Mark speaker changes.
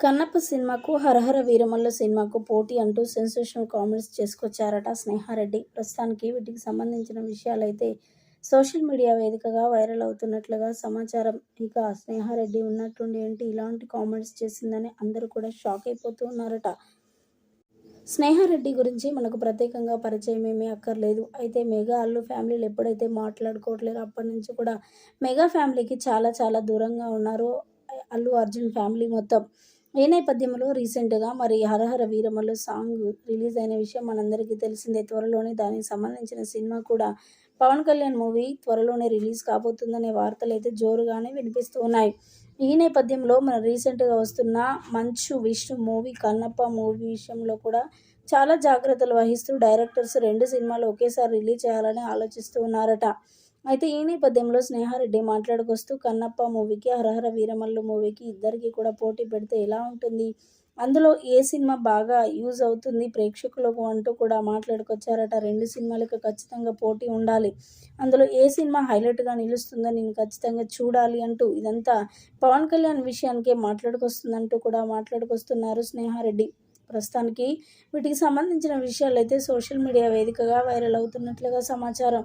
Speaker 1: కన్నప్ప సినిమాకు హరహర వీరమల్లు సినిమాకు పోటీ అంటూ సెన్సేషనల్ కామెంట్స్ చేసుకొచ్చారట స్నేహారెడ్డి. ప్రస్తుతానికి వీటికి సంబంధించిన విషయాలైతే సోషల్ మీడియా వేదికగా వైరల్ అవుతున్నట్లుగా సమాచారం. ఇక స్నేహారెడ్డి ఉన్నట్టుండి ఏంటి? ఇలాంటి కామెంట్స్ చేసిందని అందరూ కూడా షాక్ అయిపోతూ ఉన్నారట. స్నేహారెడ్డి గురించి మనకు ప్రత్యేకంగా పరిచయం ఏమీ అక్కర్లేదు. అయితే మెగా అల్లు ఫ్యామిలీలు ఎప్పుడైతే మాట్లాడుకోవట్లేదు అప్పటి నుంచి కూడా మెగా ఫ్యామిలీకి చాలా చాలా దూరంగా ఉన్నారు అల్లు అర్జున్ ఫ్యామిలీ మొత్తం. ఈ నేపథ్యంలో రీసెంట్గా మరి హరహర వీరమలు సాంగ్ రిలీజ్ అయిన విషయం మనందరికీ తెలిసిందే. త్వరలోనే దానికి సంబంధించిన సినిమా కూడా పవన్ కళ్యాణ్ మూవీ త్వరలోనే రిలీజ్ కాబోతుందనే వార్తలు అయితే జోరుగానే వినిపిస్తూ ఉన్నాయి. ఈ నేపథ్యంలో మన రీసెంట్గా వస్తున్న మంచు విష్ణు మూవీ కన్నప్ప మూవీ విషయంలో కూడా చాలా జాగ్రత్తలు వహిస్తూ డైరెక్టర్స్ రెండు సినిమాలు ఒకేసారి రిలీజ్ చేయాలని ఆలోచిస్తూ ఉన్నారట. అయితే ఈ నేపథ్యంలో స్నేహారెడ్డి మాట్లాడుకొస్తూ కన్నప్ప మూవీకి హరహర వీరమల్లు మూవీకి ఇద్దరికి కూడా పోటీ పెడితే ఎలా ఉంటుంది? అందులో ఏ సినిమా బాగా యూజ్ అవుతుంది? ప్రేక్షకులకు అంటూ కూడా మాట్లాడుకొచ్చారట. రెండు సినిమాలకు ఖచ్చితంగా పోటీ ఉండాలి. అందులో ఏ సినిమా హైలైట్గా నిలుస్తుందని నేను ఖచ్చితంగా చూడాలి అంటూ ఇదంతా పవన్ కళ్యాణ్ విషయానికే మాట్లాడుకొస్తుందంటూ కూడా మాట్లాడుకొస్తున్నారు స్నేహారెడ్డి. ప్రస్తుతానికి వీటికి సంబంధించిన విషయాలు అయితే సోషల్ మీడియా వేదికగా వైరల్ అవుతున్నట్లుగా సమాచారం.